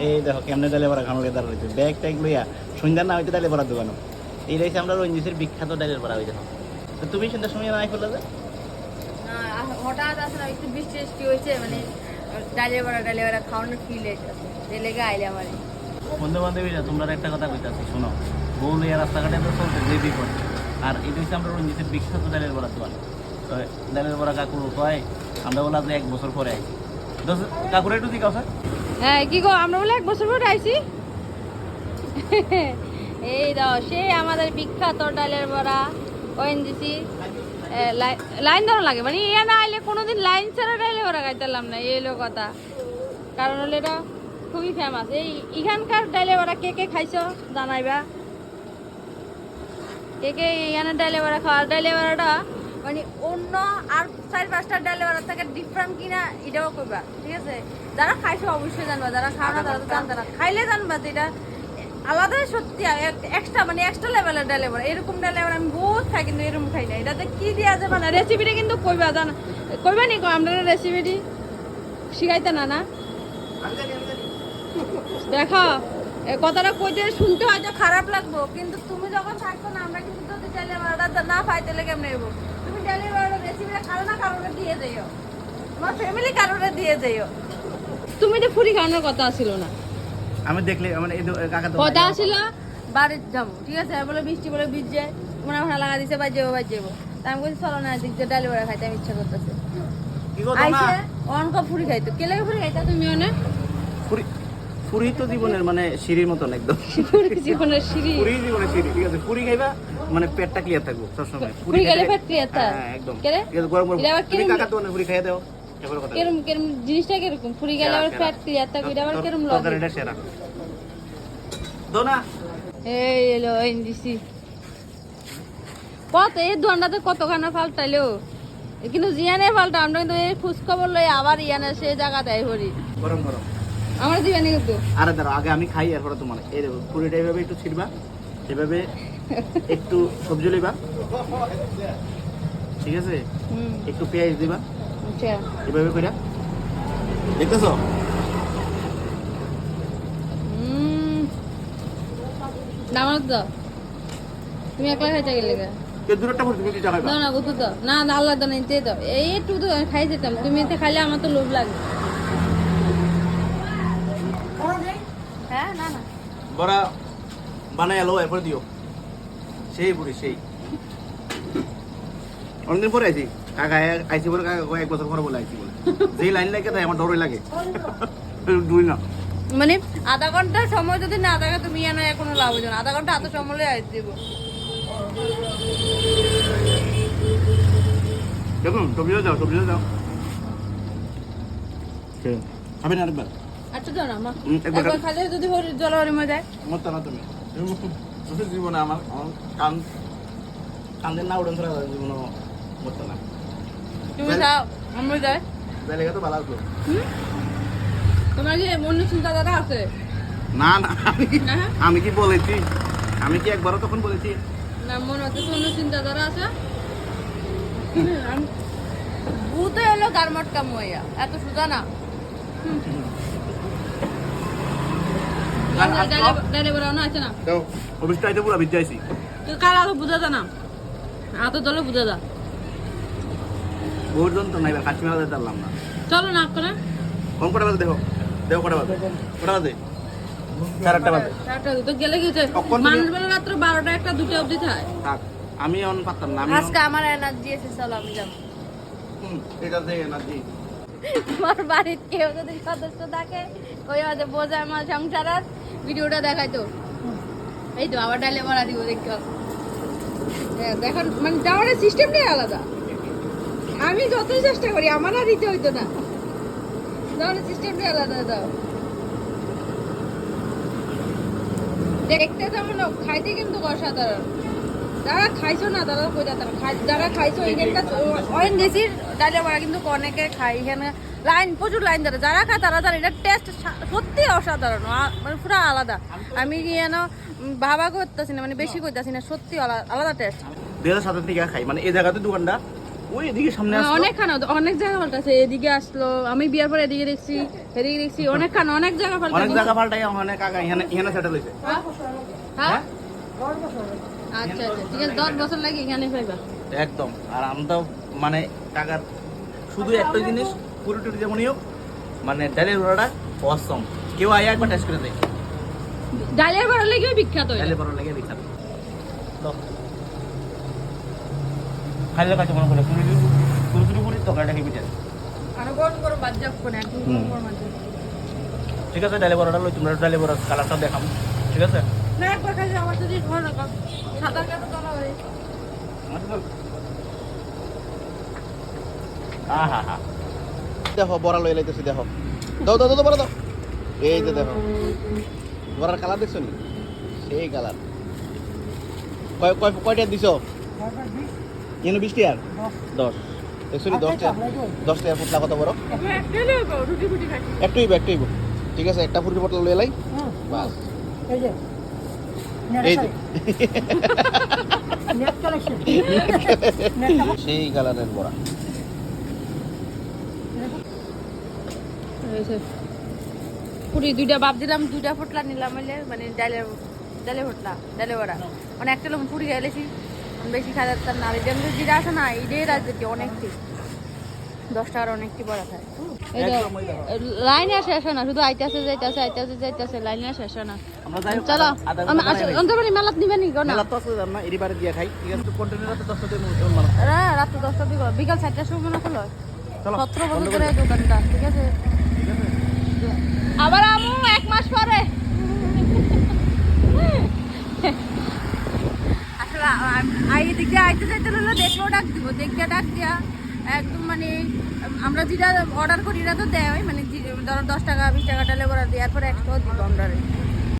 এই দেখো কেমনে ডালে বড়া খানো লেদার রয়েছে ব্যাগ ট্যাগ লইয়া সন্ধ্যার না হইতে ডালে বড়া দোকানো। এই রয়েছে আমরা রঞ্জিতের বিখ্যাত ডালের বড়া হয়ে দেখো তো তুমি সন্ধ্যার সময় নাই আ- হঠাৎ আসলে একটু বৃষ্টি বৃষ্টি হয়েছে মানে ডালে বড়া ডালে বড়া খাওয়ানোর ফিল হয়েছে যে লেগে আইলে আমার। বন্ধু বান্ধবীরা তোমরা একটা কথা কইতাছি শোনো। বউ লইয়া রাস্তাঘাটে তো চলতে যে বিপদ। আর এটা হচ্ছে আমরা রঞ্জিতের বিখ্যাত ডালের বড়া দোকান। তো ডালের বড়া কাকু কয় আমরা বলা যে এক বছর পরে আইছি। হ্যাঁ কি গো, আমরা বলে এক বছর আইছি। এই দাও সে আমাদের বিখ্যাত ডালের বড়া ওএনজিসি লাইন ধরো লাগে মানে ইয়া না আইলে কোনোদিন লাইন ছাড়া ডালের বড়া খাইতাম না, এই হলো কথা। কারণ হলো এটা খুবই ফেমাস এই এখানকার ডালের বড়া কে কে খাইছো, জানাইবা? কে কে এখানে ডালে বড়া খাওয়ার? ডালে বড়াটা মানে অন্য আর চার পাঁচটা ডালে বড়া থেকে ডিফারেন্ট কিনা এটাও করবা ঠিক আছে? যারা খাইছো অবশ্যই জানবা যারা খাও না তারা তো জানতে না। খাইলে জানবা যে এটা আলাদা সত্যি এক্সট্রা মানে এক্সট্রা লেভেলের ডালে বড়া এরকম ডালে বড়া আমি বহুত খাই কিন্তু এরকম খাই না। এটাতে কি দেওয়া যাবে না? রেসিপিটা কিন্তু কইবা জানা কইবা নি আমরা রেসিপিটি শিখাইতে না না? দেখো কথাটা কইতে শুনতে হয়তো খারাপ লাগবো কিন্তু তুমি যখন থাকছো না আমরা কিন্তু যদি না পাই তাহলে কেমন নেব তুমি ডালে রেসিপিটা কারও না কারোরে দিয়ে যাইও তোমার ফ্যামিলি কারোরে দিয়ে যাইও তুমি তো ফুরি খাওয়ানোর কথা ছিল না। আমি দেখলে মানে এই কাকা তো কথা ছিল? বাড়ির যাব ঠিক আছে? বলে বৃষ্টি বলে বীজ যায় মনে হয় লাগা দিছে বাজ যাব বাজ যাব তা আমি বলছি চলো না দিক দিয়ে ডালে বড়া খাইতে আমি ইচ্ছা করতেছে। কি কথা না আইসে অনক ফুরি খাইতো। কে লাগে ফুরি খাইতা তুমি অনেক পুরি পুরি তো জীবনের মানে সিঁড়ির মতন একদম। জীবনের সিঁড়ি। পুরি জীবনের সিঁড়ি ঠিক আছে। পুরি খাইবা মানে পেটটা ক্লিয়ার থাকব সবসময়। পুরি খেলে পেট clear থাকে? হ্যাঁ, একদম। কেরে? ঠিক আছে, গরম তুমি কাকা তো পুরি খাইয়ে দাও। কেরম কেরম জিনিসটা কীরকম? গেলে আবার ফ্যাট ক্লিয়ার এটা আবার কেরম লাগে তরকারিটা সেরা। দো না এই এলো এনজিসি কত এই দোকানটাতে কতখানা পাল্টাইলো কিন্তু জিয়ানে পাল্টা আমরা কিন্তু এই খোঁজ খবর লই আবার ইয়ানে সে জায়গা দেয় হরি গরম গরম। আমরা দিবানি কিন্তু। আরে দাঁড়াও আগে আমি খাই এরপরে তোমার। এই দেখো পুরিটা এইভাবে একটু ছিড়বা এভাবে একটু সবজি লইবা ঠিক আছে? একটু পেঁয়াজ দিবা আচ্ছা। এভাবে কইরা। দেখতেছো? দাও তুমি একলা খাইতে গেলে না না না আল্লাহ দাও না নিতে দাও এই একটু তো খাই যেতাম। তুমি এতে খাইলে আমার তো লোভ লাগে হ্যাঁ না না বড়া বানাই আলো এরপরে দিও। সেই বুড়ি সেই। অনেকদিন পরে আইছি। কাকা আইছি বলে কাকা কয় এক বছর পরে বলে আইছি বলে। যেই লাইন লাগে তাই আমার ডরই লাগে। দুই না। মানে আধা ঘণ্টা সময় যদি না থাকে তুমি এনে কোনো লাভ হইতো না। আধা ঘণ্টা হাতে সময় আইস দিব দেখুন খাবে না আরেকবার। আচ্ছা দাও না মা একবার একবার খালে যদি হরি মজা না তুমি। তুমি জীবনে আমার কান কান্দের না উড়ন জীবনে না। তুমি খাও আমরা যাই। জায়গা তো ভালো আসলো তোমার কি মনে আছে? না না আমি কি- বলেছি? আমি কি একবারও তখন বলেছি? না মনে হচ্ছে অন্য চিন্তাধারা আছে? ভূতে হলো গারমট কাম এত সুজা না? ডাইলে বেড়াও না আছে না। তো অফিসটা আইতে পুরো বিদ্যাইছি তুই কার আগে বুঝা যা না। এত দলে বুঝা যা। বহুত জন তো নাই কাছি মেলা দিতে পারলাম না। চলো না করে কোন কটা বাজে দেখো? দেখো কটা বাজে। কটা বাজে? আটটা বাজে। চারটা তো গেলে কখন তুমি- মানুষ বেলা রাত্র বারোটা একটা দুটো অবধি থাকে থাক আমি এখন পারতাম না আজকে আমার এনার্জি এসে চলো আমি যাব। হুম, এটা যে এনার্জি তোমার বাড়ির কেউ যদি সদস্য থাকে ওই হয়তো বোঝা আমার সংসারের ভিডিওটা দেখাইতো। এই তো আবার ডালে মারা দিব দেখো হ্যাঁ, দেখার মানে যাওয়ার সিস্টেমটাই আলাদা। আমি যতই চেষ্টা করি আমার আর দিতে হইতো না। যাওয়ার সিস্টেমটাই আলাদা দাও দেখতে হোক, খাইতে কিন্তু অসাধারণ। যারা খাইছো না তারা কই যাতে খাই- যারা খাইছো এখানকার অয়েন ডালে বড়া কিন্তু অনেকে খাই এখানে লাইন প্রচুর লাইন ধরে। যারা খায় তারা জানে এটা টেস্ট সত্যি অসাধারণ। মানে পুরো আলাদা। আমি যেন ভাবা করতেছি না মানে বেশি করতেছি না সত্যি আলাদা টেস্ট হাজার সাতের থেকে খাই। মানে এই জায়গাতে দোকানটা ওই এদিকে সামনে আসলো। অনেক খানা অনেক জায়গা পাল্টাছে। এদিকে আসলো আমি বিয়ার পরে এদিকে দেখছি এদিকে দেখছি অনেক খানা অনেক জায়গা অনেক জায়গা পাল্টাই অনেক আগা এখানে এখানে সেটেল হয়েছে হ্যাঁ? আচ্ছা আচ্ছা। ঠিক আছে দশ বছর লাগে এখানে পাইবা একদম। আর আমরা মানে টাকার শুধু একটা জিনিস পুরো টুরি যেমনই হোক মানে ডালের বড়াটা অসম কেউ আয় একবার টেস্ট করে দেয় ডালের বড় লেগেও বিখ্যাত। ডালের বড়া লেগে বিখ্যাত। খাইলে কাছে মনে করে পুরো পুরো পুরো পুরি তরকারিটা খেয়ে পিঠে আরও গরম গরম বাদ যাক কোন একদম গরম গরম বাদ যাক। ঠিক আছে ডালে বড়াটা লই তোমরা ডালে বড়ার কালারটা দেখাম ঠিক আছে? না একবার খাইছে আমার যদি লাগা সাদা কাটা তোলা হয় দেখো বড়া লই লাইতেছি দেখো। দাও দাও দাও বড়া দাও। এই যে দেখো বড়ার কালার দেখছ নি? সেই কালার। কয় কয় কয়টা দিছো? কেন বিশ টাকার দশ। দেখছ নি দশ টাকা দশ টাকা ফুটলা কত বড়? একটাই একটুই ঠিক আছে একটা ফুটি বটল লই। লাই বাস। এই যে। সেই কালারের বড়া। পুরি দুইটা বাপ দিলাম দুইটা ফুটলা নিলাম হইলে মানে ডালের ডালে ফুটলা ডালে বড়া। মানে একটা লোক পুরি গেলেছি বেশি খাওয়া যাচ্ছে না। আর মধ্যে আছে না এই এটাই রাজনীতি অনেক ঠিক দশ টাকার অনেকটি বড়া লাইনে শেষ হয় না শুধু আইতাছে যাইতাছে আইতাছে যাইতাছে লাইনে শেষ হয় না। আমরা যাই হোক, চলো আমি ঘণ্টা বানাই অন্তর্বাণী মেলাত নিবে নি গো না? মেলা তো আছে জান না এরিবারে দিয়া খাই। ঠিক আছে কন্টিনিউ তো দশটা দিয়ে রা দশটা দিকে বিকাল চারটার সময় মনে হলো সতেরো বছর ধরে দোকানটা ঠিক আছে? আবার আমু এক মাস পরে। আসলে আই দিকে আইতে যাইতে হলো দেখল ডাক দিব। দেখিয়া ডাক দিয়া। একদম মানে আমরা যেটা অর্ডার করি এটা তো দেয় মানে ধরো দশ টাকা, বিশ টাকা লেবার দিই এরপর পরে একশো দিব আমরা।